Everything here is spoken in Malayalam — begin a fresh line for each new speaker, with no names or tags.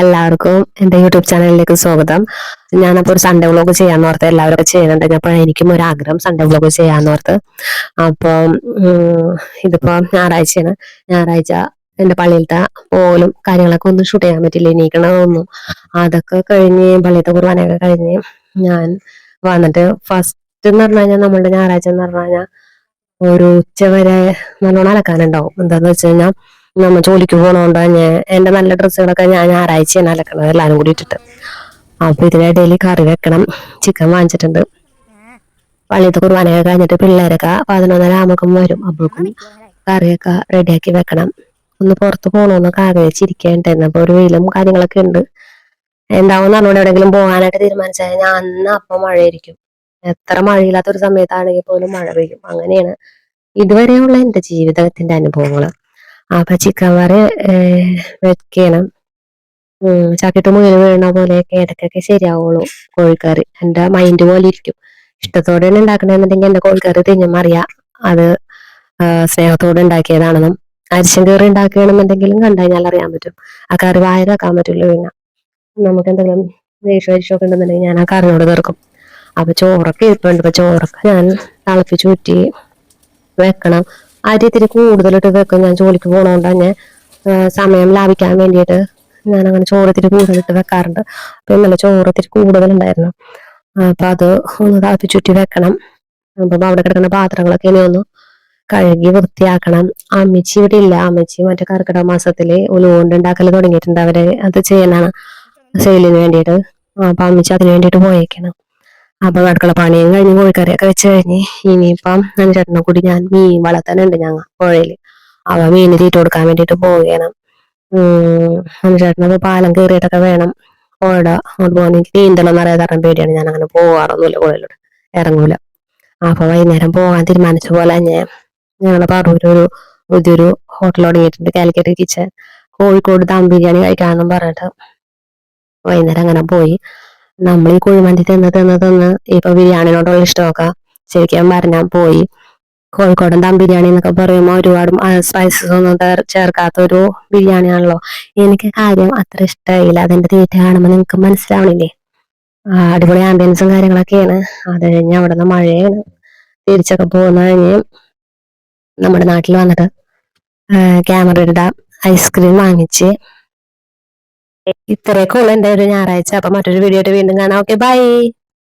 എല്ലാവർക്കും എന്റെ യൂട്യൂബ് ചാനലിലേക്ക് സ്വാഗതം. ഞാനപ്പോൾ ഒരു സൺഡേ വ്ലോഗ് ചെയ്യാന്ന് ഓർത്ത് എല്ലാവരും ചെയ്യുന്നുണ്ട്. അപ്പോൾ എനിക്കും ഒരു ആഗ്രഹം സൺഡേ വ്ലോഗ് ചെയ്യാന്ന് ഓർത്ത്. അപ്പം ഉം, ഇതിപ്പോ ഞായറാഴ്ചയാണ്. ഞായറാഴ്ച എന്റെ പള്ളിയിലത്തെ പോലും കാര്യങ്ങളൊക്കെ ഒന്നും ഷൂട്ട് ചെയ്യാൻ പറ്റില്ല. എണീക്കണതൊന്നും അതൊക്കെ കഴിഞ്ഞ് പള്ളിയത്തെ കുർബാനയൊക്കെ കഴിഞ്ഞ് ഞാൻ വന്നിട്ട് ഫസ്റ്റ് എന്ന് പറഞ്ഞു കഴിഞ്ഞാൽ നമ്മളുടെ ഞായറാഴ്ച എന്ന് പറഞ്ഞു കഴിഞ്ഞാൽ ഒരു ഉച്ച വരെ നല്ലോണം അലക്കാനുണ്ടാവും. എന്താന്ന് വെച്ച് കഴിഞ്ഞാൽ നമ്മ ജോലിക്ക് പോണോണ്ട് ഞാൻ എന്റെ നല്ല ഡ്രസ്സുകളൊക്കെ ഞാൻ ഞായറാഴ്ചയാണ് അലക്കണത് എല്ലാരും കൂടി ഇട്ടിട്ട്. അപ്പൊ ഡെയിലി കറി വെക്കണം ചിക്കൻ വാങ്ങിച്ചിട്ടുണ്ട്. പള്ളിയത്തെ കുർബാനയൊക്കെ കഴിഞ്ഞിട്ട് പിള്ളേരൊക്കെ പതിനൊന്നര ആകുമ്പോൾ വരും. അപ്പോഴേക്കും കറിയൊക്കെ റെഡിയാക്കി വെക്കണം. ഒന്ന് പുറത്ത് പോകണമെന്നൊക്കെ ആഗ്രഹിച്ചിരിക്കേണ്ടായിരുന്നു അപ്പൊ ഒരു വെയിലും കാര്യങ്ങളൊക്കെ ഉണ്ട്. എന്താവും നമ്മളോട് എവിടെയെങ്കിലും പോകാനായിട്ട് തീരുമാനിച്ചാൽ ഞാൻ അന്ന് അപ്പം മഴയായിരിക്കും. എത്ര മഴയില്ലാത്ത ഒരു സമയത്താണെങ്കിൽ പോലും മഴ പെയ്യും. അങ്ങനെയാണ്. ഇതുവരെയുള്ള എന്റെ ജീവിതത്തിന്റെ അനുഭവങ്ങൾ അപ്പൊ ചിക്കന്മാര് വെക്കണം. ചാക്കിട്ട് മുയൽ വീഴുന്ന പോലെയൊക്കെ ഇടയ്ക്കൊക്കെ ശരിയാവുള്ളൂ കോഴിക്കറി. എന്റെ മൈൻഡ് പോലെ ഇരിക്കും. ഇഷ്ടത്തോടെയാണ് ഉണ്ടാക്കണമെന്നുണ്ടെങ്കിൽ എന്റെ കോഴിക്കറി തിന്നും. അറിയാം അത് സ്നേഹത്തോടെ ഉണ്ടാക്കിയതാണെന്നും. അരിശം കയറി ഉണ്ടാക്കുകയാണെന്നുണ്ടെങ്കിലും കണ്ടു കഴിഞ്ഞാൽ അറിയാൻ പറ്റും. ആ കറി വായതാക്കാൻ പറ്റില്ല പിന്നെ. നമുക്ക് എന്തെങ്കിലും ദേഷ്യം അരിശമൊക്കെ ഉണ്ടെന്നുണ്ടെങ്കിൽ ഞാൻ ആ കറിയോട് തീർക്കും. അപ്പൊ ചോറൊക്കെ ഇരിപ്പുണ്ട്. അപ്പൊ ചോറൊക്കെ ഞാൻ തിളപ്പിച്ച് ഊറ്റി വെക്കണം. അരി കൂടുതലിട്ട് വെക്കും. ഞാൻ ജോലിക്ക് പോണോണ്ട് തന്നെ സമയം ലാഭിക്കാൻ വേണ്ടിയിട്ട് ഞാൻ അങ്ങനെ ചോറ് കൂടുതലിട്ട് വെക്കാറുണ്ട്. അപ്പൊ ഇന്നലെ ചോറ് കൂടുതലുണ്ടായിരുന്നു. അപ്പൊ അത് ഒന്ന് തിളപ്പിച്ചുറ്റി വെക്കണം. അപ്പം അവിടെ കിടക്കുന്ന പാത്രങ്ങളൊക്കെ ഇനി ഒന്ന് കഴുകി വൃത്തിയാക്കണം. അമ്മച്ചി ഇവിടെ ഇല്ല. അമ്മച്ചി മറ്റേ കർക്കിടക മാസത്തിൽ ഉലുകൊണ്ട് ഉണ്ടാക്കൽ തുടങ്ങിയിട്ടുണ്ട്. അവർ അത് ചെയ്യാനാണ് സെയിലിന് വേണ്ടിയിട്ട്. അപ്പൊ അമ്മച്ചി അതിന് വേണ്ടിയിട്ട് പോയേക്കണം. അപ്പൊ അടുക്കള പണിയും കഴിഞ്ഞ് കോഴിക്കറിയൊക്കെ വെച്ച് കഴിഞ്ഞ് ഇനിയിപ്പം ചേട്ടനെ കൂടി ഞാൻ മീൻ വളർത്താനുണ്ട് ഞങ്ങൾ പുഴയിൽ. അവ മീന് തീറ്റ കൊടുക്കാൻ വേണ്ടിട്ട് പോവുകയാണ്. ഉം ചേട്ടനത് പാലം കയറിയിട്ടൊക്കെ വേണം. പുഴ അങ്ങോട്ട് പോകാൻ എനിക്ക് നീന്തലൊന്നും അറിയാതെ കാരണം പേടിയാണ്. ഞാൻ അങ്ങനെ പോവാറൊന്നുമില്ല പുഴയിലോട്ട്. ഇറങ്ങൂല. അപ്പൊ വൈകുന്നേരം പോകാൻ തീരുമാനിച്ച പോലെ ഞാൻ ഞങ്ങളെ പറഞ്ഞൊരു പുതിയൊരു ഹോട്ടൽ തുടങ്ങിയിട്ടുണ്ട്. Calicut kitchen. കോഴിക്കോട് ദം ബിരിയാണി കഴിക്കാമെന്നും പറഞ്ഞിട്ട് വൈകുന്നേരം അങ്ങനെ പോയി. നമ്മൾ ഈ കുഴിമന്തി തിന്ന് തിന്ന് തിന്ന് ഇപ്പൊ ബിരിയാണിനോടുള്ള ഇഷ്ടമൊക്കെ ശരിക്കും പറഞ്ഞാൽ പോയി. കോഴിക്കോടൻ ദം ബിരിയാണി എന്നൊക്കെ പറയുമ്പോൾ ഒരുപാട് സ്പൈസസ് ഒന്നും ചേർ- ചേർക്കാത്ത ഒരു ബിരിയാണിയാണല്ലോ. എനിക്ക് കാര്യം അത്ര ഇഷ്ടമായില്ല അതിന്റെ തീറ്റ കാണുമ്പോൾ നിങ്ങൾക്ക് മനസ്സിലാവണില്ലേ? അടിപൊളി ആംബിയൻസും കാര്യങ്ങളൊക്കെയാണ്. അത് കഴിഞ്ഞ് അവിടെ നിന്ന് മഴയാണ്. തിരിച്ചൊക്കെ പോകുന്ന കഴിഞ്ഞ് നമ്മുടെ നാട്ടിൽ വന്നിട്ട് ക്യാമറയുടെ ഐസ്ക്രീം വാങ്ങിച്ച് ഇത്രയൊക്കെ ഉള്ളു എന്റെ ഒരു ഞായറാഴ്ച. അപ്പൊ മറ്റൊരു വീഡിയോ വീണ്ടും കാണാം. Okay bye